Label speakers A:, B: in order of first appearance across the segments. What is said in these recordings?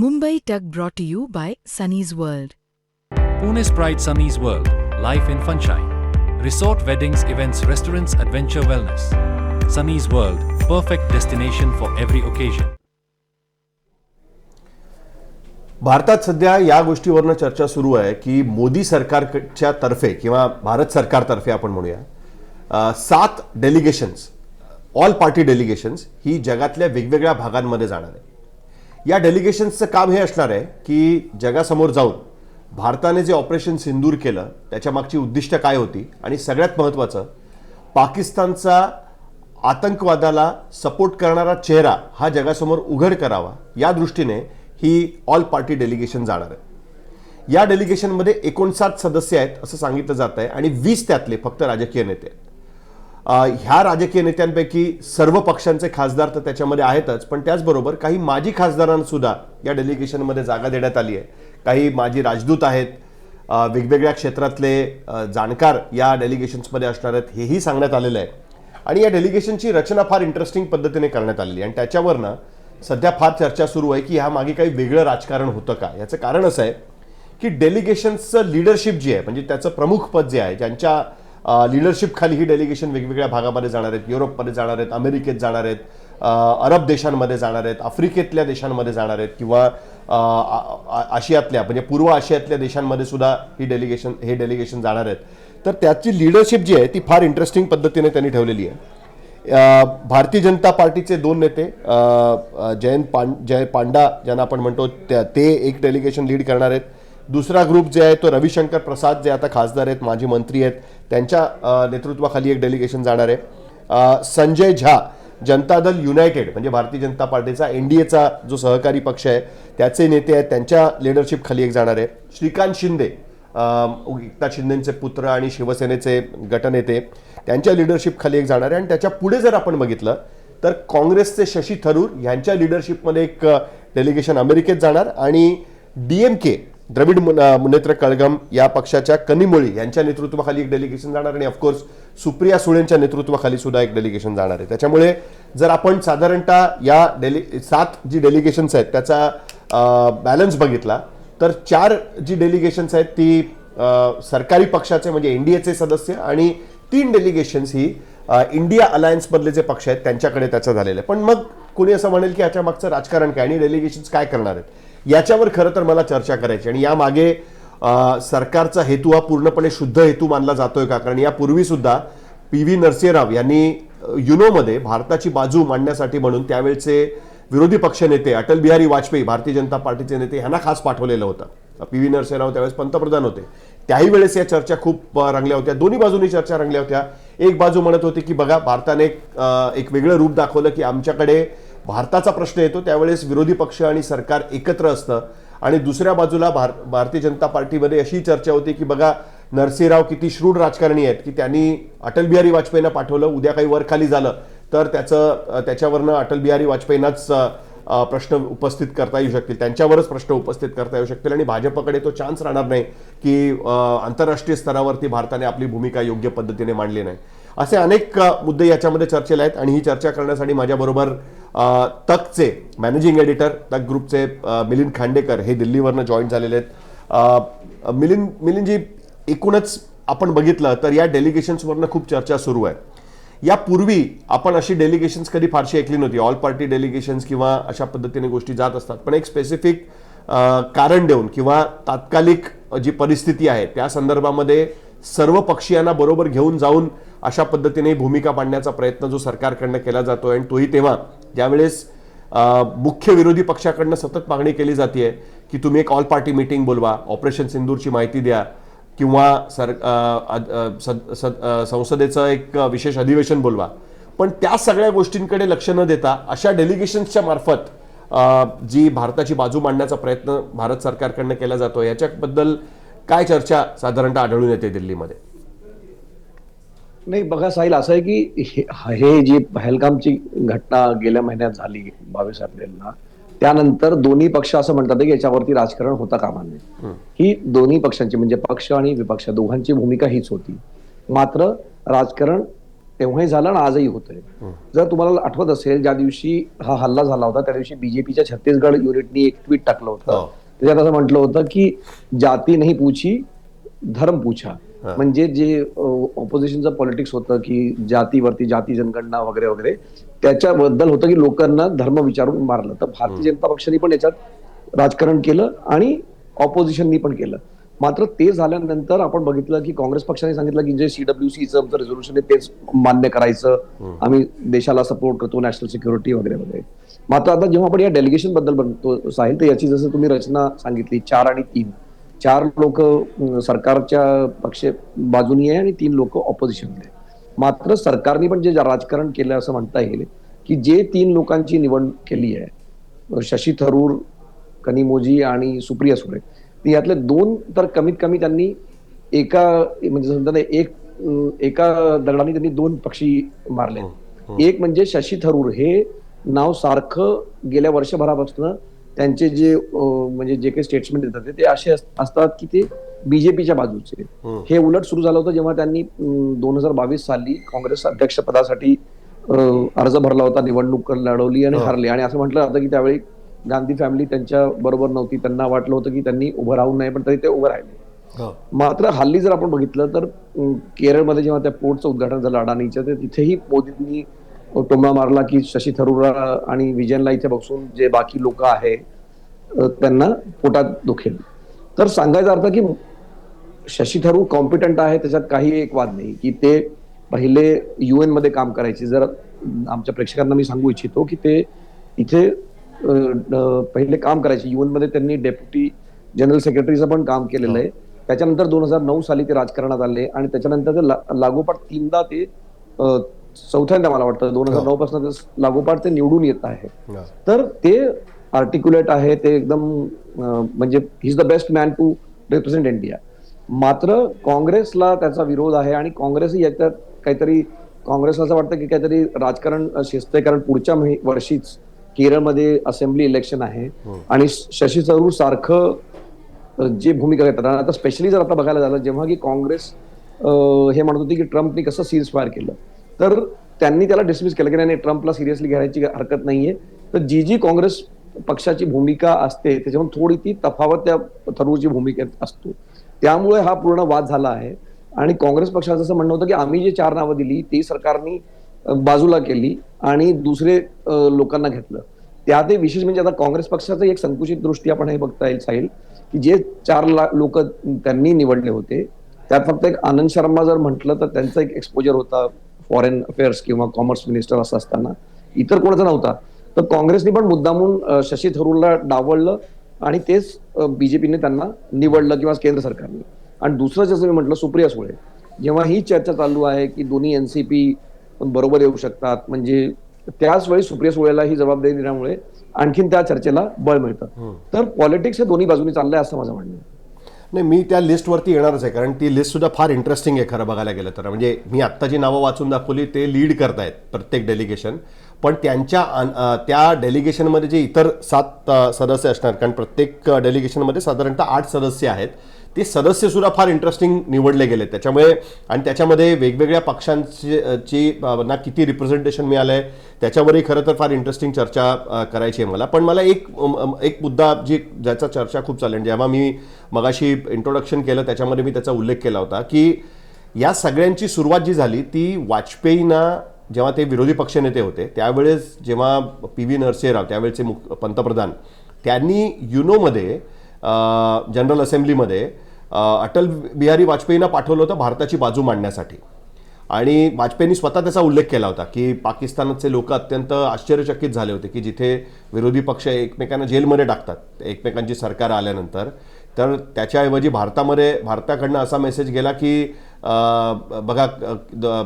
A: Mumbai Tug brought to you by Sunny's World.
B: Pune's Pride Sunny's World, Life in Funshine. Resort weddings, events, restaurants, adventure wellness. Sunny's World, perfect destination for every occasion.
C: भारतात सध्या या गोष्टीवरनं चर्चा सुरू आहे की मोदी सरकारच्या तर्फे किंवा भारत सरकारतर्फे आपण म्हणूया सात डेलिगेशन्स ऑल पार्टी डेलिगेशन्स ही जगातल्या वेगवेगळ्या भागांमध्ये जाणार आहे या डेलिगेशन्सचं काम हे असणार आहे की जगासमोर जाऊन भारताने जे ऑपरेशन सिंदूर केलं त्याच्या मागची उद्दिष्ट काय होती आणि सगळ्यात महत्त्वाचं पाकिस्तानचा आतंकवादाला सपोर्ट करणारा चेहरा हा जगासमोर उघड करावा या दृष्टीने ही ऑल पार्टी डेलिगेशन जाणार आहे. या डेलिगेशनमध्ये एकोणसाठ सदस्य आहेत असं सांगितलं जात आहे आणि वीस त्यातले फक्त राजकीय नेते आहेत. ह्या राजकीय नेत्यांपैकी सर्व पक्षांचे खासदार तर त्याच्यामध्ये आहेतच पण त्याचबरोबर काही माजी खासदारांसुद्धा या डेलिगेशनमध्ये जागा देण्यात आली आहे. काही माजी राजदूत आहेत वेगवेगळ्या क्षेत्रातले जाणकार या डेलिगेशन्समध्ये असणार आहेत हेही सांगण्यात आलेलं आहे. आणि या डेलिगेशनची रचना फार इंटरेस्टिंग पद्धतीने करण्यात आलेली आहे. आणि त्याच्यावरनं सध्या फार चर्चा सुरू आहे की ह्या मागे काही वेगळं राजकारण होतं का? याचं कारण असं आहे की डेलिगेशन्सचं लिडरशिप जी आहे म्हणजे त्याचं प्रमुख पद जे आहे ज्यांच्या लिडरशिपखाली ही डेलिगेशन वेगवेगळ्या भागामध्ये जाणार आहेत युरोपमध्ये जाणार आहेत अमेरिकेत जाणार आहेत अरब देशांमध्ये जाणार आहेत आफ्रिकेतल्या देशांमध्ये जाणार आहेत किंवा आशियातल्या म्हणजे पूर्व आशियातल्या देशांमध्ये सुद्धा ही डेलिगेशन हे डेलिगेशन जाणार आहेत. तर त्याची लिडरशिप जी आहे ती फार इंटरेस्टिंग पद्धतीने त्यांनी ठेवलेली आहे. भारतीय जनता पार्टीचे दोन नेते जयंत पांड जय पांडा ज्यांना आपण म्हणतो त्या- ते एक डेलिगेशन लीड करणार आहेत. दुसरा ग्रुप जे आहे तो रविशंकर प्रसाद जे आता खासदार आहेत माजी मंत्री आहेत त्यांच्या नेतृत्वाखाली एक डेलिगेशन जाणार आहे. संजय झा जनता दल युनायटेड म्हणजे भारतीय जनता पार्टीचा एन डी एचा जो सहकारी पक्ष आहे त्याचे नेते आहेत त्यांच्या लिडरशिप खाली एक जाणार आहे. श्रीकांत शिंदे अम, एकनाथ शिंदेचे पुत्र आणि शिवसेनेचे गटनेते त्यांच्या लिडरशिप खाली एक जाणार आहे. आणि त्याच्या पुढे जर आपण बघितलं तर काँग्रेसचे शशी थरूर यांच्या लिडरशिपमध्ये एक डेलिगेशन अमेरिकेत जाणार आणि D M K Dravida Munnetra Kazhagam या पक्षाच्या कनिमोळी यांच्या नेतृत्वाखाली एक डेलिगेशन जाणार आणि ऑफकोर्स सुप्रिया सुळेंच्या नेतृत्वाखाली सुद्धा एक डेलिगेशन जाणार आहे. त्याच्यामुळे जर आपण साधारणतः या डेली सात जी डेलिगेशन्स आहेत त्याचा बॅलन्स बघितला तर चार जी डेलिगेशन्स आहेत ती सरकारी पक्षाचे म्हणजे एनडीएचे सदस्य आणि तीन डेलिगेशन्स ही इंडिया अलायन्समधले जे पक्ष आहेत त्यांच्याकडे त्याचं झालेलं आहे. पण मग कोणी असं म्हणेल की याच्या मागचं राजकारण काय आणि डेलिगेशन्स काय करणार आहेत? याच्यावर खरं तर मला चर्चा करायची आणि यामागे सरकारचा हेतू हा पूर्णपणे शुद्ध हेतू मानला जातोय का? कारण यापूर्वीसुद्धा पी व्ही नरसिंहराव यांनी युनोमध्ये भारताची बाजू मांडण्यासाठी म्हणून त्यावेळचे विरोधी पक्षनेते अटल बिहारी वाजपेयी भारतीय जनता पार्टीचे नेते ह्यांना खास पाठवलेलं होतं. पी व्ही नरसिंहराव त्यावेळेस पंतप्रधान होते. त्याही वेळेस या चर्चा खूप रंगल्या होत्या. दोन्ही बाजूनी चर्चा रंगल्या होत्या. एक बाजू म्हणत होती की बघा भारताने एक, एक वेगळं रूप दाखवलं की आमच्याकडे भारताचा प्रश्न येतो त्यावेळेस विरोधी पक्ष आणि सरकार एकत्र असतं आणि दुसऱ्या बाजूला भार भारतीय जनता पार्टीमध्ये अशी चर्चा होती की बघा नरसिंहराव किती श्रूढ राजकारणी आहेत की त्यांनी अटल बिहारी वाजपेयींना पाठवलं उद्या काही वर खाली झालं. तर त्याचं त्याच्यावरनं अटल बिहारी वाजपेयींनाच प्रश्न उपस्थित करता येऊ शकतील. त्यांच्यावरच प्रश्न उपस्थित करता येऊ शकतील. आणि भाजपकडे तो चान्स राहणार नाही की आंतरराष्ट्रीय स्तरावरती भारताने आपली भूमिका योग्य पद्धतीने मांडली नाही. असे अनेक मुद्दे याच्यामध्ये चर्चेला आहेत. आणि ही चर्चा करण्यासाठी माझ्याबरोबर तकचे मॅनेजिंग एडिटर तक ग्रुपचे मिलिंद खांडेकर हे दिल्लीवरनं जॉईन झालेले आहेत. मिलिंद मिलिंदजी एकूणच आपण बघितलं तर या डेलिगेशन्सवरनं खूप चर्चा सुरू आहे. यापूर्वी आपण अशी डेलिगेशन्स कधी फारशी ऐकली नव्हती. ऑल पार्टी डेलिगेशन्स किंवा अशा पद्धतीने गोष्टी जात असतात. पण एक स्पेसिफिक कारण देऊन किंवा तात्कालिक जी परिस्थिती आहे त्या संदर्भामध्ये सर्व पक्षीयांना बरोबर घेऊन जाऊन अशा पद्धतीने भूमिका मांडण्याचा प्रयत्न जो सरकारकडनं केला जातो आणि तोही तेव्हा ज्यावेळेस मुख्य विरोधी पक्षाकडनं सतत मागणी केली जाते की तुम्ही एक all party meeting operation operation सिंदूरची माहिती द्या किंवा सर सद- सद- संसदेचं एक विशेष अधिवेशन बोलवा. पण त्या सगळ्या गोष्टींकडे लक्ष न देता अशा डेलिगेशन्सच्या मार्फत जी भारताची बाजू मांडण्याचा प्रयत्न भारत सरकारकडनं केला जातो याच्याबद्दल काय चर्चा साधारणतः आढळून येते दिल्लीमध्ये?
D: नाही बघा साहिल असं आहे की हे जी पहलगामची घटना गेल्या महिन्यात झाली बावीस एप्रिलला त्यानंतर दोन्ही पक्ष असं म्हणतात की याच्यावरती राजकारण होता कामा नये ही दोन्ही पक्षांची म्हणजे पक्ष आणि विपक्ष दोघांची भूमिका हीच होती. मात्र राजकारण तेव्हाही झालं आणि आजही होतंय. जर तुम्हाला आठवत असेल ज्या दिवशी हा हल्ला झाला होता त्या दिवशी बीजेपीच्या छत्तीसगड युनिटनी एक ट्विट टाकलं होतं.
C: हो.
D: त्याच्यात असं म्हटलं होतं की जाती नाही पूछी धर्म पूछा. म्हणजे जे ऑपोजिशनचं पॉलिटिक्स होतं की जातीवरती जाती जनगणना वगैरे वगैरे त्याच्याबद्दल होतं की लोकांना धर्म विचारून मारलं. तर भारतीय जनता पक्षाने पण याच्यात राजकारण केलं आणि ऑपोजिशननी पण केलं. मात्र ते झाल्यानंतर आपण बघितलं की काँग्रेस पक्षाने सांगितलं की जे सीडब्ल्यूसीचं आमचं रेझोल्युशन आहे तेच मान्य करायचं. आम्ही देशाला सपोर्ट करतो नॅशनल सिक्युरिटी वगैरे वगैरे. मात्र आता जेव्हा आपण या डेलिगेशनबद्दल बनतो साहिल तर याची जसं तुम्ही रचना सांगितली चार आणि तीन. चार लोक सरकारच्या पक्ष बाजूनी आहे आणि तीन लोक ऑपोजिशन आहे मात्र सरकारने पण जे राजकारण केलं असं म्हणता येईल की जे तीन लोकांची निवड केली आहे शशी थरूर कनिमोजी आणि सुप्रिया सुळे तर यातले दोन तर कमीत कमी त्यांनी एका म्हणजे समजा एक एका दगडाने त्यांनी दोन पक्षी मारले. एक म्हणजे शशी थरूर हे नाव सारखं गेल्या वर्षभरापासून त्यांचे जे म्हणजे जे काही स्टेटमेंट देतात ते असे अस- असतात की ते बीजेपीच्या बाजूचे. हे. उलट सुरू झालं होतं जेव्हा त्यांनी दोन हजार बावीस साली काँग्रेस अध्यक्षपदासाठी अर्ज भरला होता निवडणूक लढवली आणि हरली. आणि असं म्हटलं जातं की त्यावेळी गांधी फॅमिली त्यांच्या बरोबर नव्हती. त्यांना वाटलं होतं की त्यांनी उभं राहू नये पण तरी ते उभं राहिले. मात्र हल्ली जर आपण बघितलं तर केरळमध्ये जेव्हा त्या पोर्टचं उद्घाटन झालं अडाणीचं तर तिथेही मोदींनी टोमणा मारला की शशी थरूरला आणि विजयनला इथे बसून जे बाकी लोक आहे त्यांना पोटात दुखेल. तर सांगायचा अर्थ की शशी थरूर कॉम्पिटंट आहे त्याच्यात काही एक वाद नाही की ते पहिले युएनमध्ये काम करायचे. जर आमच्या प्रेक्षकांना मी सांगू इच्छितो की ते इथे पहिले काम करायचे. युएनमध्ये त्यांनी डेप्युटी जनरल सेक्रेटरीचं पण काम केलेलं आहे. त्याच्यानंतर दोन हजार नऊ साली ते राजकारणात आले आणि त्याच्यानंतर ते ला- लागोपाठ तीनदा ते चौथ्यांदा मला वाटतं दोन हजार नऊ पासून ते लागोपाठ ते निवडून येत आहे.
C: हा.
D: तर ते आर्टिक्युलेट आहे ते एकदम म्हणजे he is the best man to represent India मात्र काँग्रेसला त्याचा विरोध आहे आणि काँग्रेसही याच्यात काहीतरी काँग्रेसला असं वाटतं की काहीतरी राजकारण शिजतंय कारण पुढच्या वर्षीच केरळमध्ये असेंब्ली इलेक्शन आहे. आणि शशी थरूर सारखं जे भूमिका घेतात आता स्पेशली जर आता बघायला झालं जेव्हा की काँग्रेस हे म्हणत होती की ट्रम्पनी कसं सीज फायर केलं तर त्यांनी त्याला डिसमिस केलं की नाही ट्रम्पला सिरियसली घ्यायची हरकत नाहीये. तर जी जी काँग्रेस पक्षाची भूमिका असते त्याच्यामध्ये थोडी ती तफावत त्या थरूरची भूमिकेत असतो. त्यामुळे हा पूर्ण वाद झाला आहे. आणि काँग्रेस पक्षाचं असं म्हणणं होतं की आम्ही जे चार नावं दिली ती सरकारनी बाजूला केली आणि दुसरे लोकांना घेतलं. त्यातही विशेष म्हणजे आता काँग्रेस पक्षाचं एक संकुचित दृष्टी आपण हे बघता येईल साहिल की जे चार लोक त्यांनी निवडले होते त्यात फक्त एक आनंद शर्मा जर म्हटलं तर त्यांचा एक एक्सपोजर होता. फॉरेन अफेअर्स किंवा कॉमर्स मिनिस्टर असं असताना इतर कोणाचा नव्हता. तर काँग्रेसने पण मुद्दामून शशी थरूरला डावललं आणि तेच बीजेपीने त्यांना निवडलं किंवा केंद्र सरकारने. आणि दुसरं जसं मी म्हटलं सुप्रिया सुळे. जेव्हा ही चर्चा चालू आहे की दोन्ही एनसीपी बरोबर येऊ शकतात म्हणजे त्याच वेळी सुप्रिया सुळेला ही जबाबदारी दिल्यामुळे आणखीन त्या चर्चेला बळ मिळतं. तर पॉलिटिक्स हे दोन्ही बाजूनी चाललंय असं माझं म्हणणं आहे.
C: नाही मी त्या लिस्टवरती येणारच आहे. कारण ती लिस्ट सुद्धा फार इंटरेस्टिंग आहे खरं बघायला गेलं तर. म्हणजे मी आत्ता जी नावं वाचून दाखवली ते लीड करतायत प्रत्येक डेलिगेशन पण त्यांच्या त्या डेलिगेशनमध्ये जे इतर सात सदस्य असणार कारण प्रत्येक डेलिगेशनमध्ये साधारणतः आठ सदस्य आहेत ते सदस्यसुद्धा फार इंटरेस्टिंग निवडले गेले. त्याच्यामुळे आणि त्याच्यामध्ये वेगवेगळ्या पक्षांची ची ना किती रिप्रेझेंटेशन मिळालं आहे त्याच्यावरही खरं तर फार इंटरेस्टिंग चर्चा करायची आहे मला. पण मला एक एक मुद्दा जी ज्याचा चर्चा खूप चालेल जेव्हा मी मगाशी इंट्रोडक्शन केलं त्याच्यामध्ये मी त्याचा उल्लेख केला होता की या सगळ्यांची सुरुवात जी झाली ती वाजपेयींना जेव्हा ते विरोधी पक्षनेते होते त्यावेळेस जेव्हा पी व्ही नरसिंहराव त्यावेळेचे मुख पंतप्रधान त्यांनी युनोमध्ये जनरल असेंब्लीमध्ये अटल बिहारी वाजपेयींना पाठवलं होतं भारताची बाजू मांडण्यासाठी. आणि वाजपेयींनी स्वतः त्याचा उल्लेख केला होता की पाकिस्तानाचे लोक अत्यंत आश्चर्यचकित झाले होते की जिथे विरोधी पक्ष एकमेकांना जेलमध्ये टाकतात एकमेकांची सरकार आल्यानंतर तर त्याच्याऐवजी भारतामध्ये भारताकडनं असा मेसेज गेला की बघा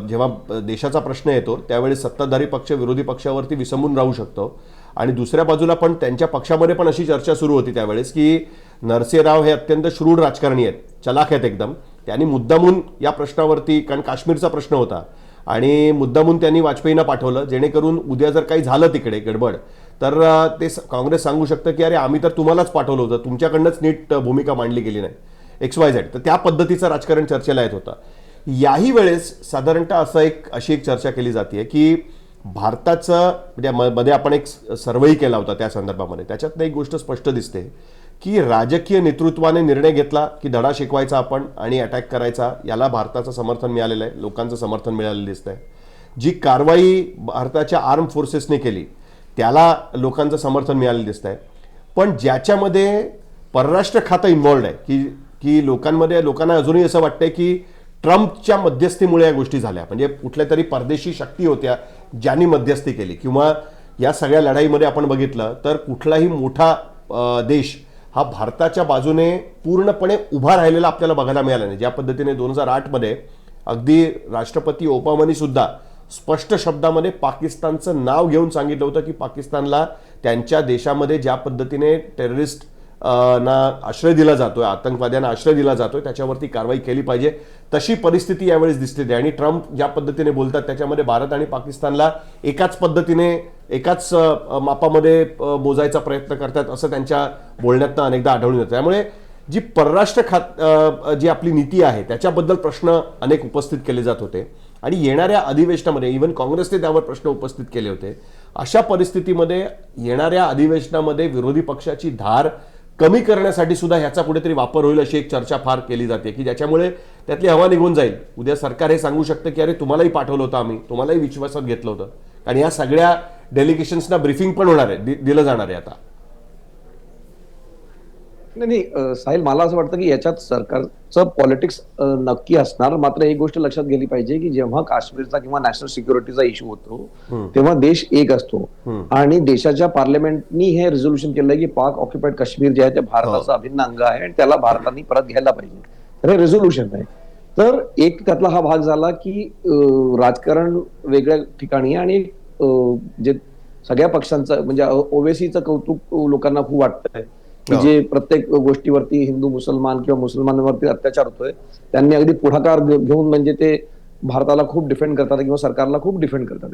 C: जेव्हा देशाचा प्रश्न येतो त्यावेळी सत्ताधारी पक्ष विरोधी पक्षावरती विसंबून राहू शकतो. आणि दुसऱ्या बाजूला पण त्यांच्या पक्षामध्ये पण अशी चर्चा सुरू होती त्यावेळेस की नरसेराव हे अत्यंत श्रूढ राजकारणी आहेत चलाख आहेत एकदम. त्यांनी मुद्दामून या प्रश्नावरती कारण काश्मीरचा प्रश्न होता आणि मुद्दामून त्यांनी वाजपेयींना पाठवलं जेणेकरून उद्या जर काही झालं तिकडे गडबड तर ते काँग्रेस सांगू शकतं की अरे आम्ही तर तुम्हालाच पाठवलं होतं तुमच्याकडनंच नीट भूमिका मांडली गेली नाही. एक्स वाय झेड तर त्या पद्धतीचं राजकारण चर्चेला येत होतं. याही वेळेस साधारणतः असं एक अशी एक चर्चा केली जाते की भारताचं म्हणजे मध्ये आपण एक सर्वेही केला होता त्या संदर्भामध्ये. त्याच्यात एक गोष्ट स्पष्ट दिसते की राजकीय नेतृत्वाने निर्णय घेतला की धडा शिकवायचा आपण आणि अटॅक करायचा याला भारताचं समर्थन मिळालेलं आहे लोकांचं समर्थन मिळालेलं दिसतंय. जी कारवाई भारताच्या आर्म फोर्सेसने केली त्याला लोकांचं समर्थन मिळालेलं दिसतंय. पण ज्याच्यामध्ये परराष्ट्र खातं इन्व्हॉल्ड आहे की की लोकांमध्ये लोकांना अजूनही असं वाटतंय की ट्रम्पच्या मध्यस्थीमुळे या गोष्टी झाल्या. म्हणजे कुठल्या तरी परदेशी शक्ती होत्या ज्यांनी मध्यस्थी केली. किंवा या सगळ्या लढाईमध्ये आपण बघितलं तर कुठलाही मोठा देश हा भारताच्या बाजूने पूर्णपणे उभा राहिलेला आपल्याला बघायला मिळाला नाही. ज्या पद्धतीने दोन हजार आठमध्ये अगदी राष्ट्रपती ओबामानी सुद्धा स्पष्ट शब्दामध्ये पाकिस्तानचं नाव घेऊन सांगितलं होतं की पाकिस्तानला त्यांच्या देशामध्ये ज्या पद्धतीने टेररिस्ट ना आश्रय दिला जातोय आतंकवाद्यांना आश्रय दिला जातोय त्याच्यावरती कारवाई केली पाहिजे. तशी परिस्थिती यावेळेस दिसते आणि ट्रम्प ज्या पद्धतीने बोलतात त्याच्यामध्ये भारत आणि पाकिस्तानला एकाच पद्धतीने एकाच मापामध्ये मोजायचा प्रयत्न करतात असं त्यांच्या बोलण्यातनं अनेकदा आढळून येतं. त्यामुळे जी परराष्ट्र खात जी आपली नीती आहे त्याच्याबद्दल प्रश्न अनेक उपस्थित केले जात होते. आणि येणाऱ्या अधिवेशनामध्ये इव्हन काँग्रेसने त्यावर प्रश्न उपस्थित केले होते. अशा परिस्थितीमध्ये येणाऱ्या अधिवेशनामध्ये विरोधी पक्षाची धार कमी करण्यासाठी सुद्धा ह्याचा कुठेतरी वापर होईल अशी एक चर्चा फार केली जाते की ज्याच्यामुळे त्यातली हवा निघून जाईल. उद्या सरकार हे सांगू शकतं की अरे तुम्हालाही पाठवलं होतं आम्ही तुम्हालाही विश्वासात घेतलं होतं. आणि या सगळ्या डेलिगेशन्सना ब्रिफिंग पण होणार आहे दिलं जाणार आहे आता.
D: नाही नाही साहिल मला असं वाटतं की याच्यात सरकारचं पॉलिटिक्स नक्की असणार. मात्र एक गोष्ट लक्षात गेली पाहिजे की जेव्हा काश्मीरचा किंवा नॅशनल सिक्युरिटीचा इश्यू होतो तेव्हा देश एक असतो. आणि देशाच्या पार्लमेंटनी हे रेझोल्युशन केलंय की पाक ऑक्युपाईड काश्मीर जे आहे ते भारताचं अभिन्न अंग आहे आणि त्याला भारताने परत घ्यायला पाहिजे. तर हे रेझोल्युशन आहे. तर एक त्यातला हा भाग झाला की राजकारण वेगळ्या ठिकाणी आणि जे सगळ्या पक्षांचं म्हणजे ओवेसीचं कौतुक लोकांना खूप वाटतंय. की. जे प्रत्येक गोष्टीवरती हिंदू मुसलमान किंवा मुसलमानांवरती अत्याचार होतोय त्यांनी अगदी पुढाकार घेऊन म्हणजे ते भारताला खूप डिफेंड करतात किंवा सरकारला खूप डिफेंड करतात.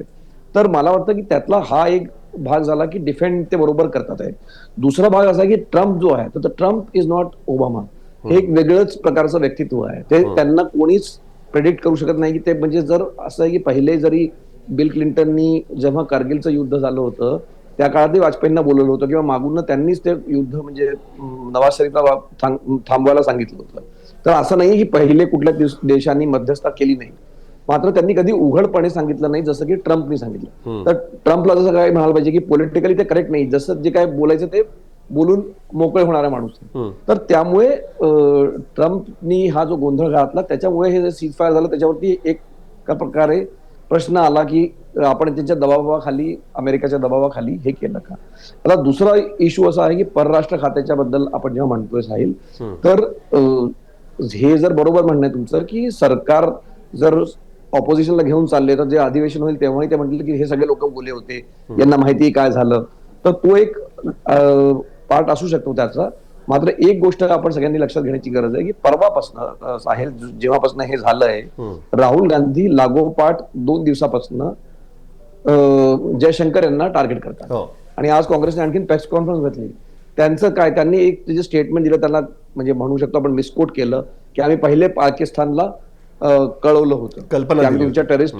D: तर मला वाटतं की त्यातला हा एक भाग झाला की डिफेंड ते बरोबर करतात आहे. दुसरा भाग असा की ट्रम्प जो आहे तर ट्रम्प इज नॉट ओबामा हे एक वेगळंच प्रकारचं व्यक्तित्व आहे. ते त्यांना कोणीच प्रेडिक्ट करू शकत नाही की ते म्हणजे जर असं आहे की पहिले जरी बिल क्लिंटननी जेव्हा कारगिलचं युद्ध झालं होतं त्या काळातही वाजपेयींना बोलवलं होतं किंवा मागून त्यांनीच ते युद्ध म्हणजे नवाज शरीफला थांबवायला सांगितलं होतं. तर असं नाही की पहिले कुठल्या देश- देशांनी मध्यस्थता केली नाही. मात्र त्यांनी कधी उघडपणे सांगितलं नाही जसं की ट्रम्पनी सांगितलं. तर ट्रम्पला जसं काय म्हणायला पाहिजे की पॉलिटिकली ते करेक्ट नाही. जसं जे काय बोलायचं ते बोलून मोकळे होणारा माणूस आहे. तर त्यामुळे ट्रम्पनी हा जो गोंधळ घातला त्याच्यामुळे हे जे सीज फायर झालं त्याच्यावरती एका प्रकारे प्रश्न आला की आपण त्यांच्या दबावाखाली अमेरिकेच्या दबावाखाली हे केलं का? आता दुसरा इश्यू असा आहे की परराष्ट्र खात्याच्या बद्दल आपण जेव्हा म्हणतोय साहिल तर हे जर बरोबर म्हणणं आहे तुमचं की सरकार जर ऑपोजिशनला घेऊन चालले तर जे अधिवेशन होईल तेव्हाही ते म्हटले की हे सगळे लोक बोले होते. यांना माहिती काय झालं. तर तो एक पार्ट असू शकतो त्याचा. मात्र एक गोष्ट आपण सगळ्यांनी लक्षात घेण्याची गरज आहे की परवापासून साहेब जेव्हापासून हे झालंय राहुल गांधी लागोपाठ दोन दिवसापासून जयशंकर यांना टार्गेट करतात.
C: हो.
D: आणि आज काँग्रेसने आणखी प्रेस कॉन्फरन्स घेतली. त्यांचं काय त्यांनी एक जे स्टेटमेंट दिलं त्यांना म्हणजे म्हणू शकतो आपण मिसकोट केलं की आम्ही पहिले पाकिस्तानला कळवलं होतं.
C: कल्पना
D: तुमच्या टेररिस्ट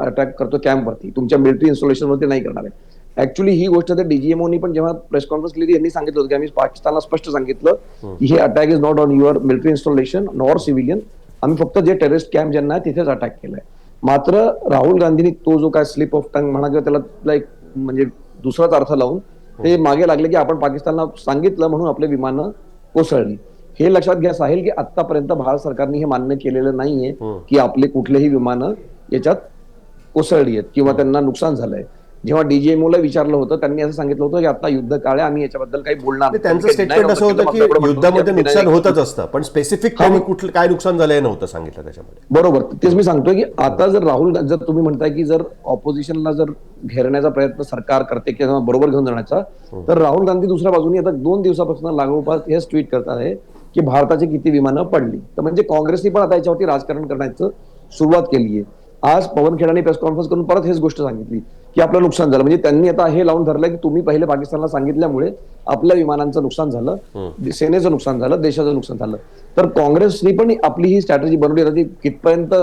D: अटॅक करतो कॅम्पवरती तुमच्या मिलिटरी इन्स्टॉलेशन वरती नाही करणार आहे. ऍक्च्युली ही गोष्ट तर डीजीएमओनी पण जेव्हा प्रेस कॉन्फरन्स केली यांनी सांगितलं होतं की आम्ही पाकिस्तानला स्पष्ट सांगितलं की हे attack is not on your military installation nor civilian आम्ही फक्त जे टेररिस्ट कॅम्प ज्यांना आहे तिथेच अटॅक केलाय. मात्र राहुल गांधींनी तो जो काय स्लिप ऑफ टंग म्हणा किंवा त्याला त्याला एक म्हणजे दुसराच अर्थ लावून ते मागे लागले की आपण पाकिस्तानला सांगितलं म्हणून आपले विमानं कोसळली. हे लक्षात घ्या साहिल की आतापर्यंत भारत सरकारने हे मान्य केलेलं नाहीये की आपले कुठलेही विमानं याच्यात कोसळली आहेत किंवा त्यांना नुकसान झालंय. जेव्हा डीजीएमओ ला विचारलं होतं त्यांनी असं सांगितलं होतं की आता युद्ध काळ आहे आम्ही याच्याबद्दल काही बोलणार.
C: त्यांचं स्टेटमेंट असं होतं की युद्धामध्ये नुकसान होतच असतं पण स्पेसिफिक कुठलं काय नुकसान झालंय नव्हतं सांगितलं त्याच्यामध्ये.
D: बरोबर. तेच मी सांगतोय की आता जर राहुल जर तुम्ही म्हणताय की जर ऑपोजिशनला जर घेरण्याचा प्रयत्न सरकार करते किंवा बरोबर घेऊन जाण्याचा तर राहुल गांधी दुसऱ्या बाजूने आता दोन दिवसापासून लागोपाठ हेच ट्विट करत आहे की भारताची किती विमानं पडली. तर म्हणजे काँग्रेसने पण आता याच्यावरती राजकारण करण्याचं सुरुवात केली आहे आज पवन खेडाने प्रेस कॉन्फरन्स करून परत हेच गोष्ट सांगितली. की आपलं नुकसान झालं. म्हणजे त्यांनी आता हे लावून धरलं की तुम्ही पहिले पाकिस्तानला सांगितल्यामुळे आपल्या विमानांचं नुकसान झालं सेनेचं नुकसान झालं देशाचं नुकसान झालं. तर काँग्रेसने पण आपली ही स्ट्रॅटेजी बनवली आता ती कितपर्यंत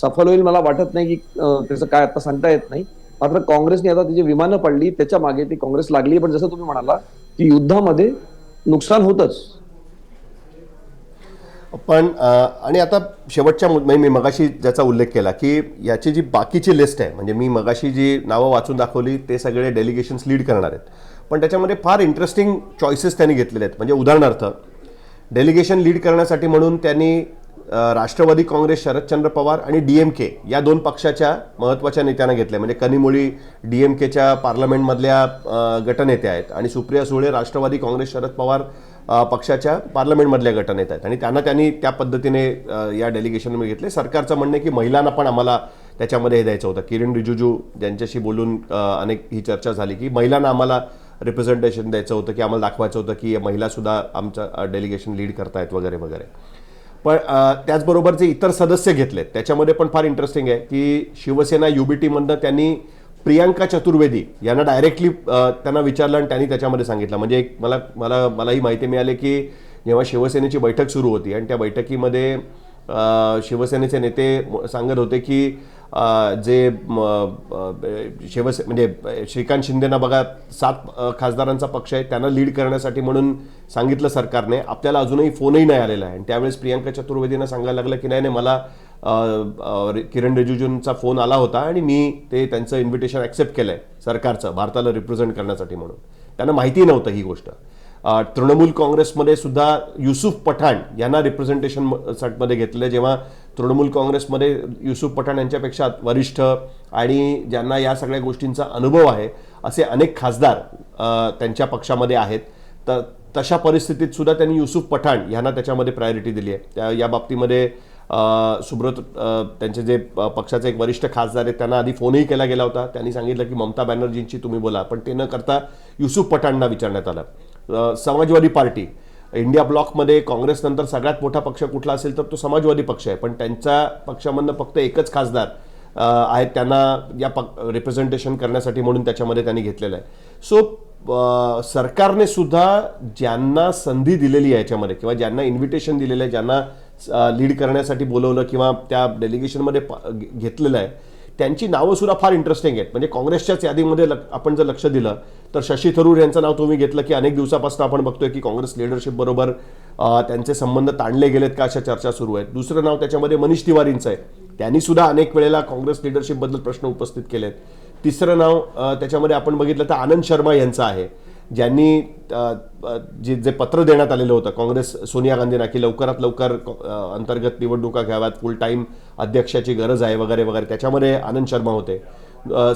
D: सफल होईल मला वाटत नाही की त्याचं काय आता सांगता येत नाही. मात्र काँग्रेसने आता तिची विमानं पडली त्याच्यामागे ती काँग्रेस लागली पण जसं तुम्ही म्हणाला की युद्धामध्ये नुकसान होतच.
C: पण आणि आता शेवटच्या म्हणजे मी मगाशी ज्याचा उल्लेख केला की याची जी बाकीची लिस्ट आहे म्हणजे मी मगाशी जी नावं वाचून दाखवली ते सगळे डेलिगेशन्स लीड करणार आहेत. पण त्याच्यामध्ये फार इंटरेस्टिंग चॉईसेस त्यांनी घेतलेले आहेत. म्हणजे उदाहरणार्थ डेलिगेशन लीड करण्यासाठी म्हणून त्यांनी राष्ट्रवादी काँग्रेस शरदचंद्र पवार आणि डी एम के या दोन पक्षाच्या महत्त्वाच्या नेत्यांना घेतल्या म्हणजे कनिमोळी केच्या पार्लमेंटमधल्या गटनेत्या आहेत आणि सुप्रिया सुळे राष्ट्रवादी काँग्रेस शरद पवार पक्षाच्या पार्लमेंटमधल्या गटनेत आहेत. आणि त्यांना त्यांनी त्या पद्धतीने या डेलिगेशनमध्ये घेतले. सरकारचं म्हणणं की महिलांना पण आम्हाला त्याच्यामध्ये हे द्यायचं होतं. किरण रिजिजू ज्यांच्याशी बोलून अनेक ही चर्चा झाली की महिलांना आम्हाला रिप्रेझेंटेशन द्यायचं होतं की आम्हाला दाखवायचं होतं की महिलासुद्धा आमचं डेलिगेशन लीड करतायत वगैरे वगैरे. पण त्याचबरोबर जे इतर सदस्य घेतलेत त्याच्यामध्ये पण फार इंटरेस्टिंग आहे की शिवसेना युबीटीमधनं त्यांनी प्रियांका चतुर्वेदी यांना डायरेक्टली त्यांना विचारलं आणि त्यांनी त्याच्यामध्ये सांगितलं. म्हणजे एक मला मला मलाही माहिती मिळाली की जेव्हा शिवसेनेची बैठक सुरू होती आणि त्या बैठकीमध्ये शिवसेनेचे नेते सांगत होते की जे शिवसे म्हणजे श्रीकांत शिंदेना बघा सात खासदारांचा पक्ष आहे. त्यांना लीड करण्यासाठी म्हणून सांगितलं सरकारने. आपल्याला अजूनही फोनही नाही आलेला आहे. आणि त्यावेळेस प्रियांका चतुर्वेदीनं सांगायला लागलं की नाही नाही मला किरण रिजिजूंचा फोन आला होता आणि मी ते त्यांचं इन्व्हिटेशन ॲक्सेप्ट केलं आहे सरकारचं भारताला रिप्रेझेंट करण्यासाठी म्हणून. त्यांना माहिती नव्हतं ही गोष्ट. तृणमूल काँग्रेसमध्ये सुद्धा युसुफ पठाण यांना रिप्रेझेंटेशनमध्ये घेतलं जेव्हा तृणमूल काँग्रेसमध्ये युसुफ पठाण यांच्यापेक्षा वरिष्ठ आणि ज्यांना या सगळ्या गोष्टींचा अनुभव आहे असे अनेक खासदार त्यांच्या पक्षामध्ये आहेत. तर तशा परिस्थितीत सुद्धा त्यांनी युसुफ पठाण यांना त्याच्यामध्ये प्रायोरिटी दिली आहे. त्या या बाबतीमध्ये सुब्रत त्यांचे जे पक्षाचे एक वरिष्ठ खासदार आहेत त्यांना आधी फोनही केला गेला होता. त्यांनी सांगितलं की ममता बॅनर्जींची तुम्ही बोला पण ते न करता युसुफ पठाणना विचारण्यात आलं. समाजवादी पार्टी इंडिया ब्लॉकमध्ये काँग्रेसनंतर सगळ्यात मोठा पक्ष कुठला असेल तर तो समाजवादी पक्ष आहे पण त्यांच्या पक्षामधनं फक्त एकच खासदार आहेत त्यांना या पक रिप्रेझेंटेशन करण्यासाठी म्हणून त्याच्यामध्ये त्यांनी घेतलेलं आहे. सो सरकारने सुद्धा ज्यांना संधी दिलेली आहे याच्यामध्ये किंवा ज्यांना इन्व्हिटेशन दिलेलं आहे ज्यांना लीड करण्यासाठी बोलवलं किंवा त्या डेलिगेशनमध्ये घेतलेलं आहे त्यांची नावं सुद्धा फार इंटरेस्टिंग आहेत. म्हणजे काँग्रेसच्याच यादीमध्ये आपण जर लक्ष दिलं तर शशी थरूर यांचं नाव तुम्ही घेतलं की अनेक दिवसापासून आपण बघतोय की काँग्रेस लिडरशिप बरोबर त्यांचे संबंध ताणले गेलेत का अशा चर्चा सुरू आहेत. दुसरं नाव त्याच्यामध्ये मनीष तिवारींचं आहे. त्यांनी सुद्धा अनेक वेळेला काँग्रेस लिडरशिपबद्दल प्रश्न उपस्थित केलेत. तिसरं नाव त्याच्यामध्ये आपण बघितलं तर आनंद शर्मा यांचं आहे. ज्यांनी जे जे पत्र देण्यात आलेलं होतं काँग्रेस सोनिया गांधींना की लवकरात लवकर अंतर्गत निवडणुका घ्याव्यात फुल टाईम अध्यक्षाची गरज आहे वगैरे वगैरे. त्याच्यामध्ये आनंद शर्मा होते.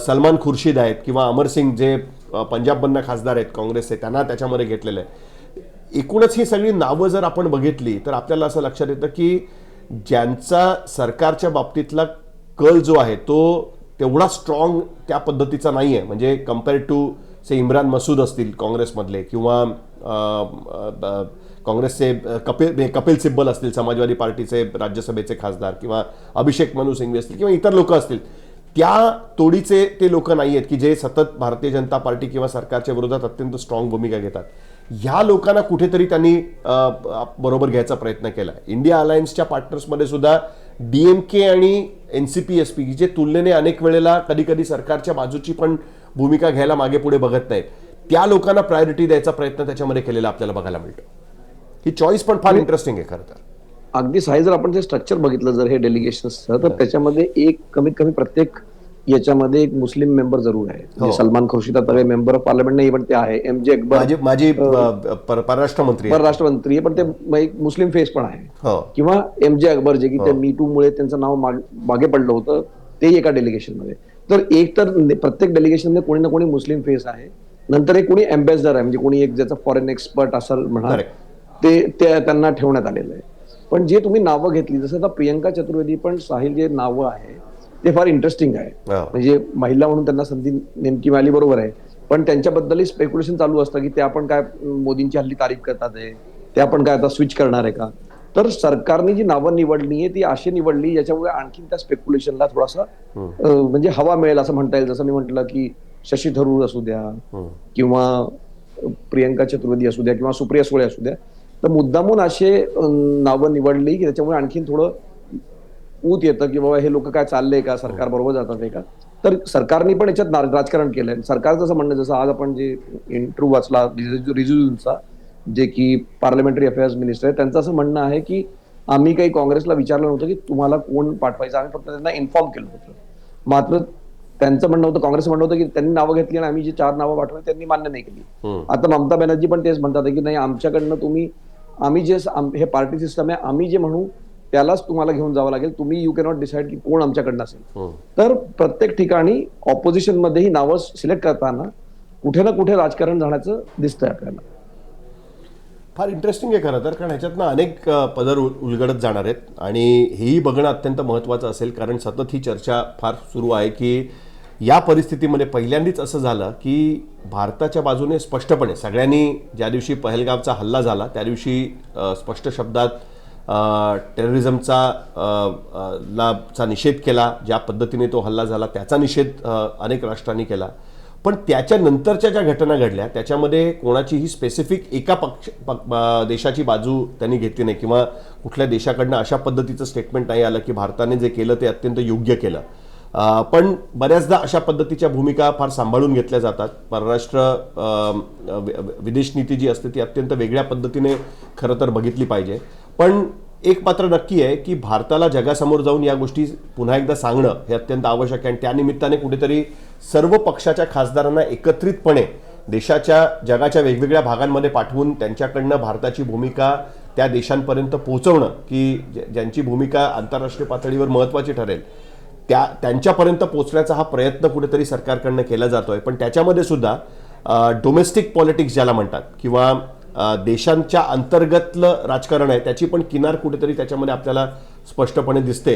C: सलमान खुर्शीद आहेत किंवा अमरसिंग जे पंजाबमधनं खासदार आहेत काँग्रेसचे त्यांना त्याच्यामध्ये घेतलेलं आहे. एकूणच ही सगळी नावं जर आपण बघितली तर आपल्याला असं लक्षात येतं की ज्यांचा सरकारच्या बाबतीतला कल जो आहे तो तेवढा स्ट्रॉंग त्या पद्धतीचा नाही आहे म्हणजे compare to say Imran Masood असतील काँग्रेसमधले किंवा काँग्रेसचे कपिल म्हणजे कपिल सिब्बल असतील समाजवादी पार्टीचे राज्यसभेचे खासदार किंवा अभिषेक मनु सिंघवी असतील किंवा इतर लोक असतील त्या तोडीचे ते लोक नाही आहेत की जे सतत भारतीय जनता पार्टी किंवा सरकारच्या विरोधात अत्यंत स्ट्रॉंग भूमिका घेतात. ह्या लोकांना कुठेतरी त्यांनी बरोबर घ्यायचा प्रयत्न केला. इंडिया अलायन्सच्या पार्टनर्समध्ये सुद्धा डीएमके आणि N C P S P जे तुलनेने अनेक वेळेला कधी कधी सरकारच्या बाजूची पण भूमिका घ्यायला मागे पुढे बघत नाहीत. त्या लोकांना प्रायोरिटी द्यायचा प्रयत्न त्याच्यामध्ये केलेला आपल्याला बघायला मिळतो. ही चॉईस पण फार इंटरेस्टिंग आहे खरं तर.
D: अगदी साई जर आपण जे स्ट्रक्चर बघितलं जर हे डेलिगेशनचं तर त्याच्यामध्ये एक कमीत कमी प्रत्येक याच्यामध्ये एक मुस्लिम मेंबर जरूर आहे. म्हणजे सलमान खुर्शीद आता मेंबर ऑफ पार्लमेंट नाही पण ते आहे. एम जे अकबर
C: माझी परराष्ट्र मंत्री आहे.
D: परराष्ट्रमंत्री आहे पण ते एक मुस्लिम फेस पण आहे.
C: हो.
D: किंवा एम जे अकबर जे की त्या मी टू मुळे त्यांचं नाव माग- मागे पडलं होतं ते एका डेलिगेशनमध्ये. तर एक तर प्रत्येक डेलिगेशनमध्ये कोणी ना कोणी मुस्लिम फेस आहे. नंतर एक कोणी अँबॅसिडर आहे म्हणजे कोणी एक ज्याचा फॉरेन एक्सपर्ट असेल म्हणा
C: Correct.
D: ते त्यांना ठेवण्यात आलेलं आहे. पण जे तुम्ही नावं घेतली जसं आता प्रियंका चतुर्वेदी पण साहिल जे नावं आहे ते फार इंटरेस्टिंग आहे. म्हणजे महिला म्हणून त्यांना संधी नेमकी मिळाली बरोबर आहे. पण त्यांच्याबद्दलही स्पेक्युलेशन चालू असतं की ते आपण काय मोदींची हल्ली तारीफ करतात आहे ते आपण काय आता स्विच करणार आहे का? तर सरकारने जी नावं निवडली आहे ती अशी निवडली ज्याच्यामुळे आणखीन त्या स्पेक्युलेशनला थोडासा म्हणजे हवा मिळेल असं म्हणता येईल. जसं मी म्हटलं की शशी थरूर असू द्या किंवा प्रियंका चतुर्वेदी असू द्या किंवा सुप्रिया सुळे असू द्या तर मुद्दामून असे नावं निवडली की त्याच्यामुळे आणखीन थोडं ऊत येतं की बाबा हे लोक काय चाललंय का? सरकार बरोबर जातात आहे का? तर सरकारने पण याच्यात राजकारण केलंय. सरकारचं असं म्हणणं जसं आज आपण जे इंटरव्ह्यू वाचला रिझ्यूचा जे की पार्लमेंटरी अफेअर्स मिनिस्टर आहे त्यांचं असं म्हणणं आहे की आम्ही काही काँग्रेसला विचारलं नव्हतं की तुम्हाला कोण पाठवायचं? आम्ही फक्त त्यांना इन्फॉर्म केलं होतं. मात्र त्यांचं म्हणणं होतं काँग्रेस म्हणणं होतं की त्यांनी नावं घेतली आणि आम्ही जी चार नावं पाठवली त्यांनी मान्य नाही केली. आता ममता बॅनर्जी पण तेच म्हणतात की नाही आमच्याकडनं तुम्ही आम्ही जे हे पार्टी सिस्टम आहे आम्ही जे म्हणू त्यालाच तुम्हाला घेऊन जावं लागेल. तुम्ही यू कॅनॉट डिसाईड की कोण आमच्याकडनं असेल. तर प्रत्येक ठिकाणी ऑपोजिशनमध्ये ही नावं सिलेक्ट करताना कुठे ना कुठे राजकारण जाण्याचं दिसतंय आपल्याला.
C: फार इंटरेस्टिंग आहे खरं तर कारण ह्याच्यातनं अनेक पदर उल- उलगडत जाणार आहेत. आणि हेही बघणं अत्यंत महत्त्वाचं असेल कारण सतत ही चर्चा फार सुरू आहे की या परिस्थितीमध्ये पहिल्यांदाच असं झालं की भारताच्या बाजूने स्पष्टपणे सगळ्यांनी ज्या दिवशी पहलगावचा हल्ला झाला त्या दिवशी स्पष्ट शब्दात टेररिझमचा अ, ला चा निषेध केला ज्या पद्धतीने तो हल्ला झाला त्याचा निषेध अनेक राष्ट्रांनी केला. पण त्याच्यानंतरच्या ज्या घटना घडल्या त्याच्यामध्ये कोणाचीही स्पेसिफिक एका पक्ष पक- देशाची बाजू त्यांनी घेतली नाही किंवा कुठल्या देशाकडनं अशा पद्धतीचं स्टेटमेंट नाही आलं की भारताने जे केलं ते अत्यंत योग्य केलं. पण बऱ्याचदा अशा पद्धतीच्या भूमिका फार सांभाळून घेतल्या जातात. परराष्ट्र विदेश नीती जी असते ती अत्यंत वेगळ्या पद्धतीने खरं तर बघितली पाहिजे. पण एक मात्र नक्की आहे की भारताला जगासमोर जाऊन या गोष्टी पुन्हा एकदा सांगणं हे अत्यंत आवश्यक आहे. आणि त्यानिमित्ताने कुठेतरी सर्व पक्षाच्या खासदारांना एकत्रितपणे देशाच्या जगाच्या वेगवेगळ्या भागांमध्ये पाठवून त्यांच्याकडनं भारताची भूमिका त्या देशांपर्यंत पोहोचवणं की ज्या- ज्यांची भूमिका आंतरराष्ट्रीय पातळीवर महत्त्वाची ठरेल त्या त्यांच्यापर्यंत पोहोचण्याचा हा प्रयत्न कुठेतरी सरकारकडनं केला जातोय. पण त्याच्यामध्ये सुद्धा डोमेस्टिक पॉलिटिक्स ज्याला म्हणतात किंवा देशांच्या अंतर्गतलं राजकारण आहे त्याची पण किनार कुठेतरी त्याच्यामध्ये आपल्याला स्पष्टपणे दिसते.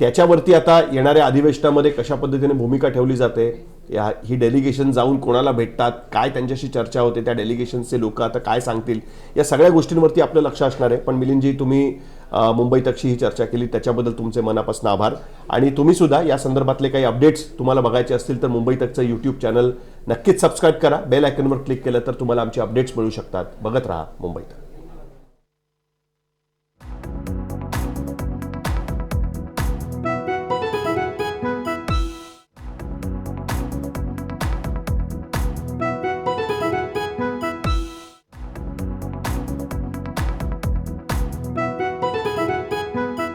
C: त्याच्यावरती आता येणाऱ्या अधिवेशनामध्ये कशा पद्धतीने भूमिका ठेवली जाते या ही डेलिगेशन जाऊन कोणाला भेटतात काय त्यांच्याशी चर्चा होते त्या डेलिगेशनचे लोक आता काय सांगतील या सगळ्या गोष्टींवरती आपलं लक्ष असणार आहे. पण मिलिंदजी तुम्ही मुंबई तकशी ही चर्चा केली. त्याच्याबद्दल तुमचे मनापासून आभार. आणि तुम्ही सुद्धा या संदर्भातले काही अपडेट्स तुम्हाला बघायचे असतील तर मुंबई तकचं यूट्यूब चॅनल नक्कीच सबस्क्राईब करा. बेल आयकनवर क्लिक केलं तर तुम्हाला आमचे अपडेट्स मिळू शकतात. बघत राहा मुंबई तक